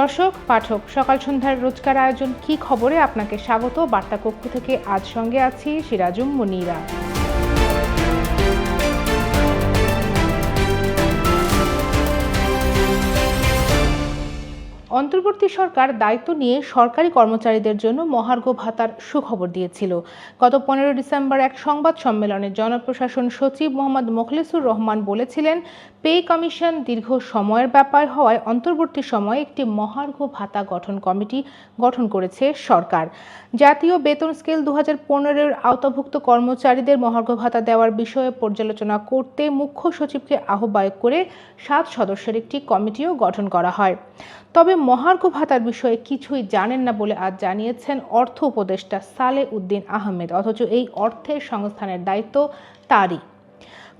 দর্শক, পাঠক, সকাল সন্ধ্যার রোজকার আয়োজন কি খবরে আপনাকে স্বাগত? বার্তা কক্ষ থেকে আজ সঙ্গে আছি সিরাজুম মনিরা। অন্তর্বর্তী সরকার দায়িত্ব নিয়ে সরকারি কর্মচারীদের জন্য মহার্ঘ ভাতার সুখবর দিয়েছিল। গত পনেরো ডিসেম্বর এক সংবাদ সম্মেলনে জনপ্রশাসন সচিব মোহাম্মদ মোখলেসুর রহমান বলেছিলেন, পে কমিশন দীর্ঘ সময়ের ব্যাপার হওয়ায় অন্তর্বর্তী সময়ে একটি মহার্ঘ ভাতা গঠন কমিটি গঠন করেছে সরকার। জাতীয় বেতন স্কেল দু হাজার পনেরোর আওতাভুক্ত কর্মচারীদের মহার্ঘ ভাতা দেওয়ার বিষয়ে পর্যালোচনা করতে মুখ্য সচিবকে আহ্বায়ক করে সাত সদস্যের একটি কমিটিও গঠন করা হয়। তবে মহার্ঘ ভাতার বিষয়ে কিছুই জানেন না বলে আজ জানিয়েছেন অর্থ উপদেষ্টা সালে উদ্দিন আহমেদ, অথচ এই অর্থের সংস্থানের দায়িত্ব তারই।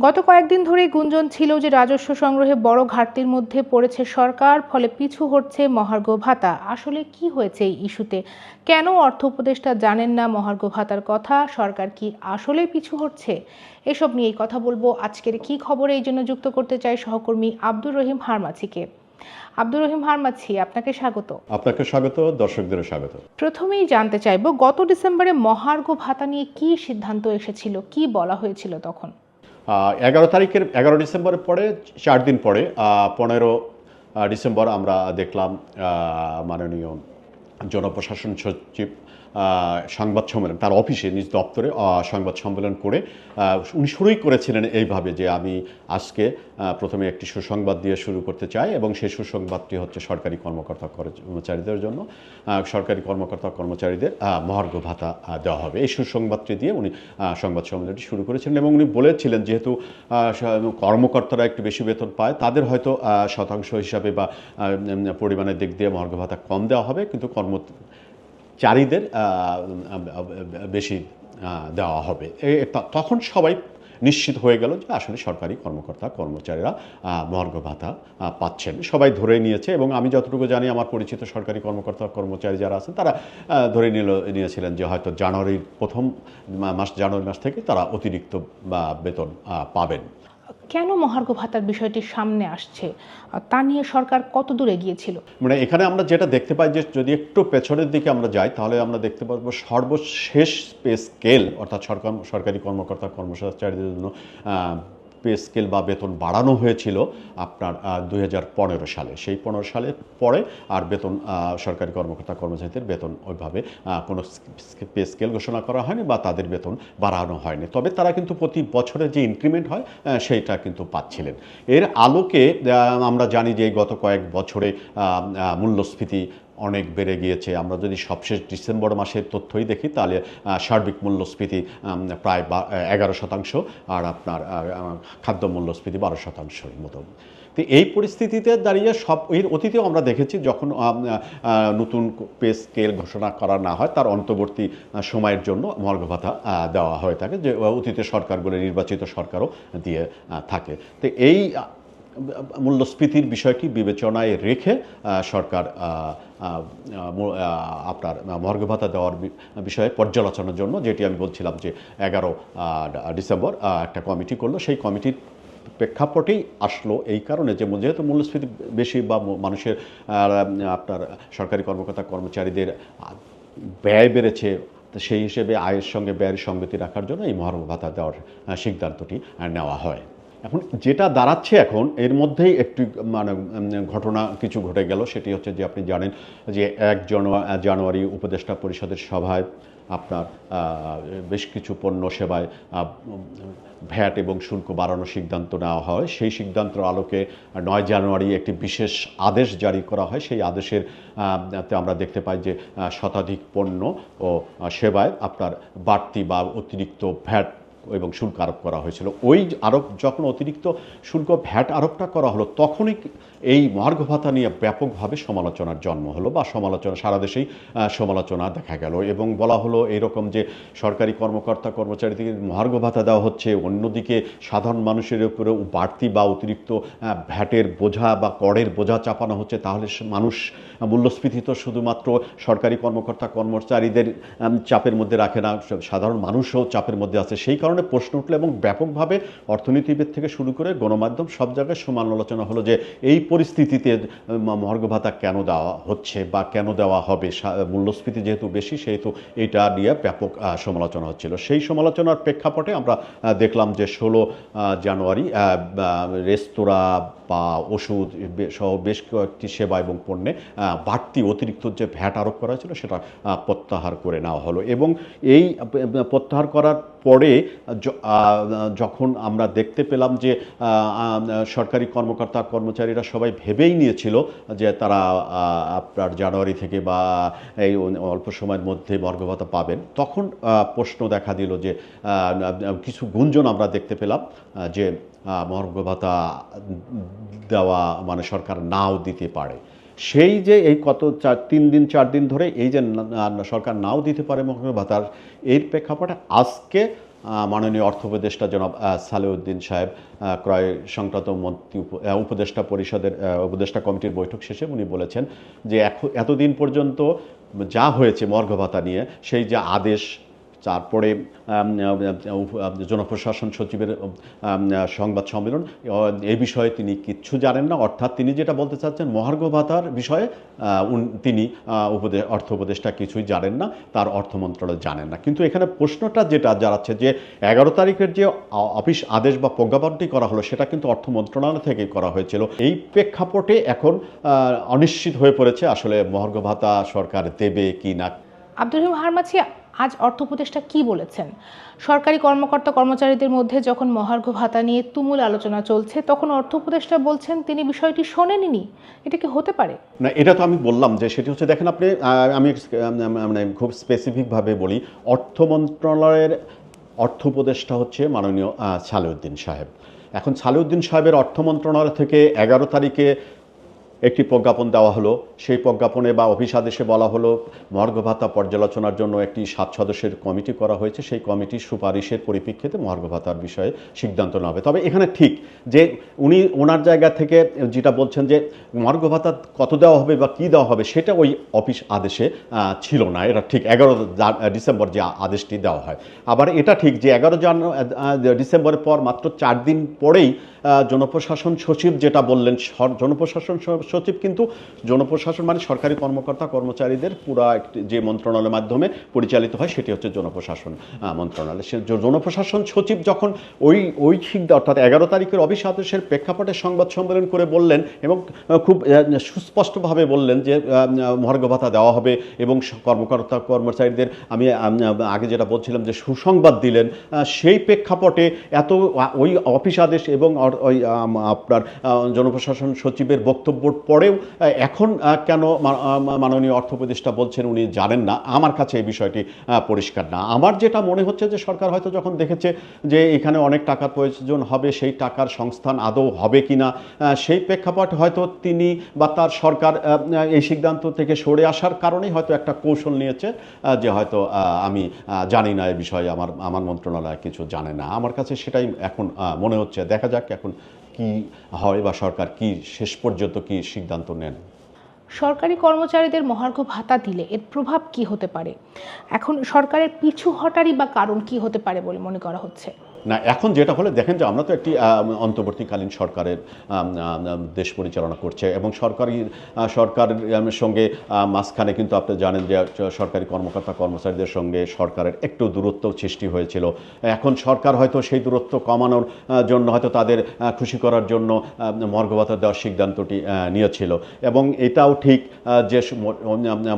গত কয়েকদিন ধরেই গুঞ্জন ছিল যে রাজস্ব সংগ্রহে বড় ঘাটতির মধ্যে পড়েছে সরকার, ফলে পিছু হচ্ছে মহার্ঘ ভাতা। আসলে কি হয়েছে এই ইস্যুতে? কেন অর্থ উপদেষ্টা জানেন না মহার্ঘ ভাতার কথা? সরকার কি আসলে পিছু হচ্ছে এসব নিয়েই কথা বলব। আজকের কি খবরে? এই জন্য যুক্ত করতে চাই সহকর্মী আব্দুর রহিম হারমাছিকে। আব্দুর রহিম হারমাছি আপনাকে স্বাগত। আপনাকে স্বাগত দর্শকদের স্বাগত। প্রথমেই জানতে চাইব গত ডিসেম্বরে মহার্ঘ ভাতা নিয়ে কি সিদ্ধান্ত এসেছিল কি বলা হয়েছিল তখন? এগারো তারিখের এগারো ডিসেম্বরের পরে চার দিন পরে পনেরো ডিসেম্বর আমরা দেখলাম মাননীয় জনপ্রশাসন সচিব সংবাদ সম্মেলন, তার অফিসে, নিজ দপ্তরে সংবাদ সম্মেলন করে উনি শুরুই করেছিলেন এইভাবে যে আমি আজকে প্রথমে একটি সুসংবাদ দিয়ে শুরু করতে চাই এবং সেই সুসংবাদটি হচ্ছে সরকারি কর্মকর্তা কর্মচারীদের জন্য সরকারি কর্মকর্তা কর্মচারীদের মহার্ঘ ভাতা দেওয়া হবে। এই সুসংবাদটি দিয়ে উনি সংবাদ সম্মেলনটি শুরু করেছিলেন এবং উনি বলেছিলেন যেহেতু কর্মকর্তারা একটু বেশি বেতন পায়, তাদের হয়তো শতাংশ হিসাবে বা পরিমাণের দিক দিয়ে মহার্ঘ ভাতা কম দেওয়া হবে, কিন্তু কর্ম চারীদের বেশি দেওয়া হবে। তখন সবাই নিশ্চিত হয়ে গেল যে আসলে সরকারি কর্মকর্তা, কর্মচারীরা মর্গ ভাতা পাচ্ছেন। সবাই ধরে নিয়েছে এবং আমি যতটুকু জানি আমার পরিচিত সরকারি কর্মকর্তা, কর্মচারী যারা আছেন, তারা ধরে নিল, নিয়েছিলেন যে হয়তো জানুয়ারির প্রথম মাস, জানুয়ারি মাস থেকে তারা অতিরিক্ত বেতন পাবেন। কেন মহার্ঘ ভাতার বিষয়টি সামনে আসছে? তা নিয়ে সরকার কত দূরে গিয়েছিল মানে এখানে আমরা যেটা দেখতে পাই যে যদি একটু পেছনের দিকে আমরা যাই, তাহলে আমরা দেখতে পাবো সর্বশেষ পে স্কেল, অর্থাৎ সরকার সরকারি কর্মকর্তা কর্মচারীদের জন্য পে স্কেল বা বেতন বাড়ানো হয়েছিল আপনার দুই হাজার পনেরো সালে। সেই পনেরো সালে পরে আর বেতন সরকারি কর্মকর্তা কর্মচারীদের বেতন ওইভাবে কোনো পে স্কেল ঘোষণা করা হয়নি বা তাদের বেতন বাড়ানো হয়নি। তবে তারা কিন্তু প্রতি বছরে যে ইনক্রিমেন্ট হয় সেইটা কিন্তু পাচ্ছিলেন। এর আলোকে আমরা জানি যে গত কয়েক বছরে মূল্যস্ফীতি অনেক বেড়ে গিয়েছে। আমরা যদি সবশেষ ডিসেম্বর মাসের তথ্যই দেখি, তাহলে সার্বিক মূল্যস্ফীতি প্রায় এগারো শতাংশ আর আপনার খাদ্য মূল্যস্ফীতি বারো শতাংশের মতো। তো এই পরিস্থিতিতে দাঁড়িয়ে সব, এর অতীতেও আমরা দেখেছি যখন নতুন পে স্কেল ঘোষণা করা না হয়, তার অন্তর্বর্তী সময়ের জন্য মর্গ ভাতা দেওয়া হয়ে থাকে যে, অতীতে সরকারগুলো নির্বাচিত সরকারও দিয়ে থাকে। তো এই মূল্যস্ফীতির বিষয়টি বিবেচনায় রেখে সরকার আপনার মর্গ ভাতা দেওয়ার বিষয়ে পর্যালোচনার জন্য, যেটি আমি বলছিলাম যে এগারো ডিসেম্বর একটা কমিটি করল। সেই কমিটির প্রেক্ষাপটেই আসলো এই কারণে যে যেহেতু মূল্যস্ফীতি বেশি বা মানুষের আপনার সরকারি কর্মকর্তা, কর্মচারীদের ব্যয় বেড়েছে সেই হিসেবে আয়ের সঙ্গে ব্যয়ের সঙ্গতি রাখার জন্য এই মহার্ঘ ভাতা দেওয়ার সিদ্ধান্তটি নেওয়া হয়। এখন যেটা দাঁড়াচ্ছে এখন, এর মধ্যেই একটি মানে ঘটনা কিছু ঘটে গেল। সেটি হচ্ছে যে আপনি জানেন যে এক জানুয়া- জানুয়ারি উপদেষ্টা পরিষদের সভায় আপনার বেশ কিছু পণ্য সেবায় ভ্যাট এবং শুল্ক বাড়ানোর সিদ্ধান্ত নেওয়া হয়। সেই সিদ্ধান্তের আলোকে নয় জানুয়ারি একটি বিশেষ আদেশ জারি করা হয়। সেই আদেশের আমরা দেখতে পাই যে শতাধিক পণ্য ও সেবায় আপনার বাড়তি বা অতিরিক্ত ভ্যাট এবং শুল্ক আরোপ করা হয়েছিল। ওই আরোপ যখন অতিরিক্ত শুল্ক ভ্যাট আরোপটা করা হলো, তখনই এই মহার্ঘ ভাতা নিয়ে ব্যাপকভাবে সমালোচনার জন্ম হলো বা সমালোচনা, সারা দেশেই সমালোচনা দেখা গেল এবং বলা হলো এরকম যে সরকারি কর্মকর্তা কর্মচারীদের মহার্ঘ ভাতা দেওয়া হচ্ছে, অন্যদিকে সাধারণ মানুষের উপরে বাড়তি বা অতিরিক্ত ভ্যাটের বোঝা বা করের বোঝা চাপানো হচ্ছে। তাহলে মানুষ মূল্যস্ফীতি তো শুধুমাত্র সরকারি কর্মকর্তা, কর্মচারীদের চাপের মধ্যে রাখে না, সাধারণ মানুষও চাপের মধ্যে আছে। সেই কারণে কারণে প্রশ্ন উঠল এবং ব্যাপকভাবে অর্থনীতিবিদ থেকে শুরু করে গণমাধ্যম সব জায়গায় সমান আলোচনা হলো যে এই পরিস্থিতিতে মর্গ ভাতা কেন দেওয়া হচ্ছে বা কেন দেওয়া হবে? মূল্যস্ফীতি যেহেতু বেশি, সেহেতু এটা নিয়ে ব্যাপক সমালোচনা হচ্ছিল। সেই সমালোচনার প্রেক্ষাপটে আমরা দেখলাম যে ষোলো জানুয়ারি রেস্তোরাঁ বা ওষুধ সহ বেশ কয়েকটি সেবা এবং পণ্যে বাড়তি অতিরিক্ত যে ভ্যাট আরোপ করা হয়েছিল সেটা প্রত্যাহার করে নেওয়া হলো। এবং এই প্রত্যাহার করার পরে যখন আমরা দেখতে পেলাম যে সরকারি কর্মকর্তা কর্মচারীরা সবাই ভেবেই নিয়েছিল যে তারা আপনার জানুয়ারি থেকে বা এই অল্প সময়ের মধ্যে বর্গভাতা পাবেন। তখন প্রশ্ন দেখা দিল যে কিছু গুঞ্জন আমরা দেখতে পেলাম যে মর্গ ভাতা দেওয়া মানে সরকার নাও দিতে পারে। সেই যে এই কত চার, তিন দিন, চার দিন ধরে এই যে সরকার নাও দিতে পারে মর্গ ভাতার এর প্রেক্ষাপটে আজকে মাননীয় অর্থ উপদেষ্টা জনাব সালেউদ্দিন সাহেব ক্রয় সংক্রান্ত মন্ত্রী উপ- উপদেষ্টা পরিষদের উপদেষ্টা কমিটির বৈঠক শেষে উনি বলেছেন যে এতদিন পর্যন্ত যা হয়েছে মর্গ ভাতা নিয়ে, সেই যে আদেশ তারপরে জনপ্রশাসন সচিবের সংবাদ সম্মেলন এ বিষয়ে তিনি কিচ্ছু জানেন না। অর্থাৎ তিনি যেটা বলতে চাচ্ছেন, মহার্ঘ ভাতার বিষয়ে তিনি উপদেশ অর্থ উপদেষ্টা কিছুই জানেন না, তার অর্থ মন্ত্রণালয় জানেন না। কিন্তু এখানে প্রশ্নটা যেটা দাঁড়াচ্ছে যে, এগারো তারিখের যে অফিস আদেশ বা প্রজ্ঞাপনটি করা হলো, সেটা কিন্তু অর্থ মন্ত্রণালয় থেকে করা হয়েছিল। এই প্রেক্ষাপটে এখন অনিশ্চিত হয়ে পড়েছে আসলে মহার্ঘ ভাতা সরকার দেবে কি না। আব্দুর রহিম হারমাছি আজ অর্থ উপদেষ্টা কি বলেছেন? সরকারি কর্মকর্তা কর্মচারীদের মধ্যে যখন মহার্ঘ ভাতা নিয়ে তুমুল আলোচনা চলছে, তখন অর্থ উপদেষ্টা বলছেন তিনি বিষয়টি শোনেননি। এটা কি হতে পারে? না, এটা তো আমি বললাম যে সেটি হচ্ছে, দেখেন আপনি আমি মানে খুব স্পেসিফিকভাবে বলি, অর্থ মন্ত্রণালয়ের অর্থ উপদেষ্টা হচ্ছে মাননীয় সালেউদ্দিন সাহেব। এখন সালেউদ্দিন সাহেবের অর্থ মন্ত্রণালয় থেকে এগারো তারিখে একটি প্রজ্ঞাপন দেওয়া হলো। সেই প্রজ্ঞাপনে বা অফিস আদেশে বলা হলো মহার্ঘ ভাতা পর্যালোচনার জন্য একটি সাত সদস্যের কমিটি করা হয়েছে। সেই কমিটির সুপারিশের পরিপ্রেক্ষিতে মহার্ঘ ভাতার বিষয়ে সিদ্ধান্ত নেওয়া হবে। তবে এখানে ঠিক যে উনি ওনার জায়গা থেকে যেটা বলছেন যে মহার্ঘ ভাতা কত দেওয়া হবে বা কী দেওয়া হবে, সেটা ওই অফিস আদেশে ছিল না। এটা ঠিক এগারো ডিসেম্বর যে আদেশটি দেওয়া হয়। আবার এটা ঠিক যে এগারো জান ডিসেম্বরের পর মাত্র চার দিন পরেই জনপ্রশাসন সচিব যেটা বললেন জনপ্রশাসন সচিব, কিন্তু জনপ্রশাসন মানে সরকারি কর্মকর্তা, কর্মচারীদের পুরা একটি যে মন্ত্রণালয়ের মাধ্যমে পরিচালিত হয়, সেটি হচ্ছে জনপ্রশাসন মন্ত্রণালয়। সে জনপ্রশাসন সচিব যখন ওই ওই অর্থাৎ এগারো তারিখের অফিস আদেশের প্রেক্ষাপটে সংবাদ সম্মেলন করে বললেন এবং খুব সুস্পষ্টভাবে বললেন যে মহার্ঘ ভাতা দেওয়া হবে এবং কর্মকর্তা, কর্মচারীদের আমি আগে যেটা বলছিলাম যে সুসংবাদ দিলেন সেই প্রেক্ষাপটে এত ওই অফিস আদেশ এবং ওই আপনার জনপ্রশাসন সচিবের বক্তব্যর পরেও এখন কেন মাননীয় অর্থ উপদেষ্টা বলছেন উনি জানেন না। আমার কাছে এই বিষয়টি পরিষ্কার না। আমার যেটা মনে হচ্ছে যে সরকার হয়তো যখন দেখেছে যে এখানে অনেক টাকার প্রয়োজন হবে সেই টাকার সংস্থান আদৌ হবে কিনা আহ, সেই প্রেক্ষাপট হয়তো তিনি বা তার সরকার এই সিদ্ধান্ত থেকে সরে আসার কারণেই হয়তো একটা কৌশল নিয়েছে যে হয়তো আমি জানি না এই বিষয়ে আমার আমার মন্ত্রণালয় কিছু জানে না। আমার কাছে সেটাই এখন মনে হচ্ছে। দেখা যাক এখন কি হয় বা সরকার কি শেষ পর্যন্ত কি সিদ্ধান্ত নেন? সরকারি কর্মচারীদের মহার্ঘ ভাতা দিলে এর প্রভাব কি হতে পারে? এখন সরকারের পিছু হটারই বা কারণ কি হতে পারে বলে মনে করা হচ্ছে? না, এখন যেটা হলে, দেখেন যে আমরা তো একটি অন্তর্বর্তীকালীন সরকারের দেশ পরিচালনা করছে এবং সরকারি সরকারের সঙ্গে মাঝখানে কিন্তু আপনি জানেন যে সরকারি কর্মকর্তা কর্মচারীদের সঙ্গে সরকারের একটু দূরত্ব সৃষ্টি হয়েছিল। এখন সরকার হয়তো সেই দূরত্ব কমানোর জন্য হয়তো তাদের খুশি করার জন্য মর্গভাতা দেওয়ার সিদ্ধান্তটি নিয়েছিল। এবং এটাও ঠিক যে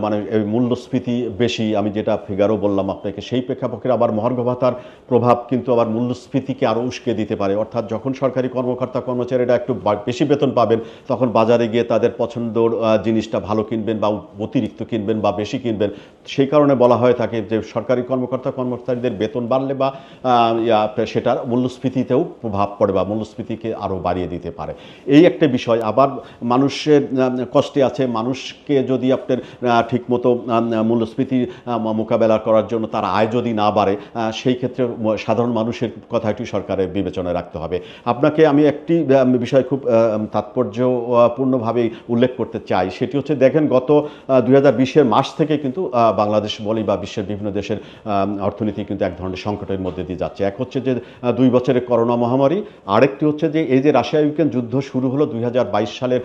মানে মূল্যস্ফীতি বেশি, আমি যেটা ফিগারও বললাম আপনাকে, সেই প্রেক্ষাপটে আবার মহার্ঘ ভাতার প্রভাব কিন্তু আবার মূল্যস্ফীতিকে আরও উস্কে দিতে পারে। অর্থাৎ যখন সরকারি কর্মকর্তা, কর্মচারীরা একটু বেশি বেতন পাবেন, তখন বাজারে গিয়ে তাদের পছন্দর জিনিসটা ভালো কিনবেন বা অতিরিক্ত কিনবেন বা বেশি কিনবেন। সেই কারণে বলা হয়ে থাকে যে, সরকারি কর্মকর্তা, কর্মচারীদের বেতন বাড়লে বা সেটার মূল্যস্ফীতিতেও প্রভাব পড়ে বা মূল্যস্ফীতিকে আরও বাড়িয়ে দিতে পারে। এই একটা বিষয়। আবার মানুষের কষ্টে আছে। মানুষকে যদি আপনার ঠিকমতো মূল্যস্ফীতি মোকাবেলা করার জন্য তার আয় যদি না বাড়ে সেই ক্ষেত্রে সাধারণ মানুষের কথাটি সরকারের বিবেচনায় রাখতে হবে। আপনাকে আমি একটি বিষয় খুব তাৎপর্যপূর্ণভাবে উল্লেখ করতে চাই। সেটি হচ্ছে, দেখেন গত দুই হাজার মাস থেকে কিন্তু বাংলাদেশ বলি বা বিশ্বের বিভিন্ন দেশের অর্থনীতি কিন্তু এক ধরনের সংকটের মধ্যে দিয়ে যাচ্ছে। এক হচ্ছে যে দুই বছরের করোনা মহামারী, আরেকটি হচ্ছে যে, এই যে রাশিয়া ইউক্রেন যুদ্ধ শুরু হলো দুই হাজার বাইশ সালের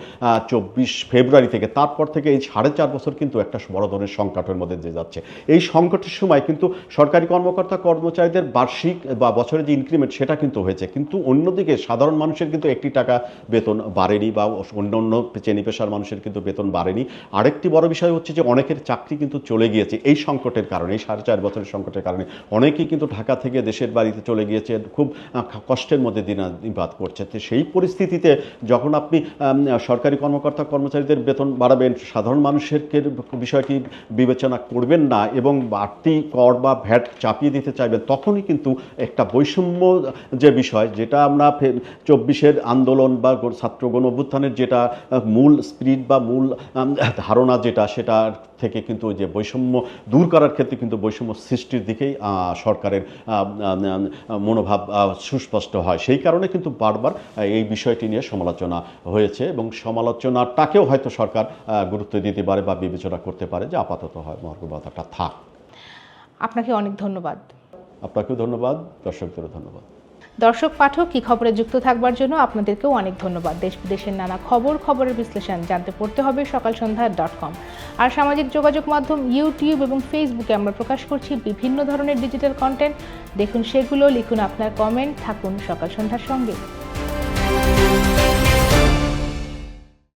চব্বিশ ফেব্রুয়ারি থেকে, তারপর থেকে এই সাড়ে চার বছর কিন্তু একটা বড় ধরনের সংকটের মধ্যে দিয়ে যাচ্ছে। এই সংকটের সময় কিন্তু সরকারি কর্মকর্তা কর্মচারীদের বার্ষিক বা বছরের যে ইনক্রিমেন্ট সেটা কিন্তু হয়েছে। কিন্তু অন্যদিকে সাধারণ মানুষের কিন্তু একটি টাকা বেতন বাড়েনি বা অন্য অন্য শ্রেণি পেশার মানুষের কিন্তু বেতন বাড়েনি। আরেকটি বড় বিষয় হচ্ছে যে অনেকের চাকরি কিন্তু চলে গিয়েছে এই সংকটের কারণে, এই সাড়ে চার বছরের সংকটের কারণে। অনেকেই কিন্তু ঢাকা থেকে দেশের বাড়িতে চলে গিয়েছে, খুব কষ্টের মধ্যে দিনাতিপাত করছে। তো সেই পরিস্থিতিতে যখন আপনি সরকারি কর্মকর্তা কর্মচারীদের বেতন বাড়াবেন, সাধারণ মানুষের বিষয়টি বিবেচনা করবেন না এবং বাড়তি কর বা ভ্যাট চাপিয়ে দিতে চাইবেন, তখনই কিন্তু একটা বৈষম্য যে বিষয়, যেটা আমরা চব্বিশের আন্দোলন বা ছাত্র গণ অভ্যুত্থানের যেটা মূল স্পিরিট বা মূল ধারণা যেটা সেটা থেকে কিন্তু যে বৈষম্য দূর করার ক্ষেত্রে কিন্তু বৈষম্য সৃষ্টির দিকেই সরকারের মনোভাব সুস্পষ্ট হয়। সেই কারণে কিন্তু বারবার এই বিষয়টি নিয়ে সমালোচনা হয়েছে এবং সমালোচনাটাকেও হয়তো সরকার গুরুত্ব দিতে পারে বা বিবেচনা করতে পারে যে আপাতত হয় ভাতাটা থাক। আপনাকে অনেক ধন্যবাদ। আপনাকেও ধন্যবাদ, দর্শকদেরও ধন্যবাদ। দর্শক, পাঠক, কি খবরে যুক্ত থাকবার জন্য আপনাদেরকেও অনেক ধন্যবাদ। দেশ বিদেশের নানা খবর, খবরের বিশ্লেষণ জানতে পড়তে হবে সকাল সন্ধ্যা ডট কম আর সামাজিক যোগাযোগ মাধ্যম ইউটিউব এবং ফেসবুকে আমরা প্রকাশ করছি বিভিন্ন ধরনের ডিজিটাল কন্টেন্ট দেখুন সেগুলো, লিখুন আপনার কমেন্ট থাকুন সকাল সন্ধ্যার সঙ্গে।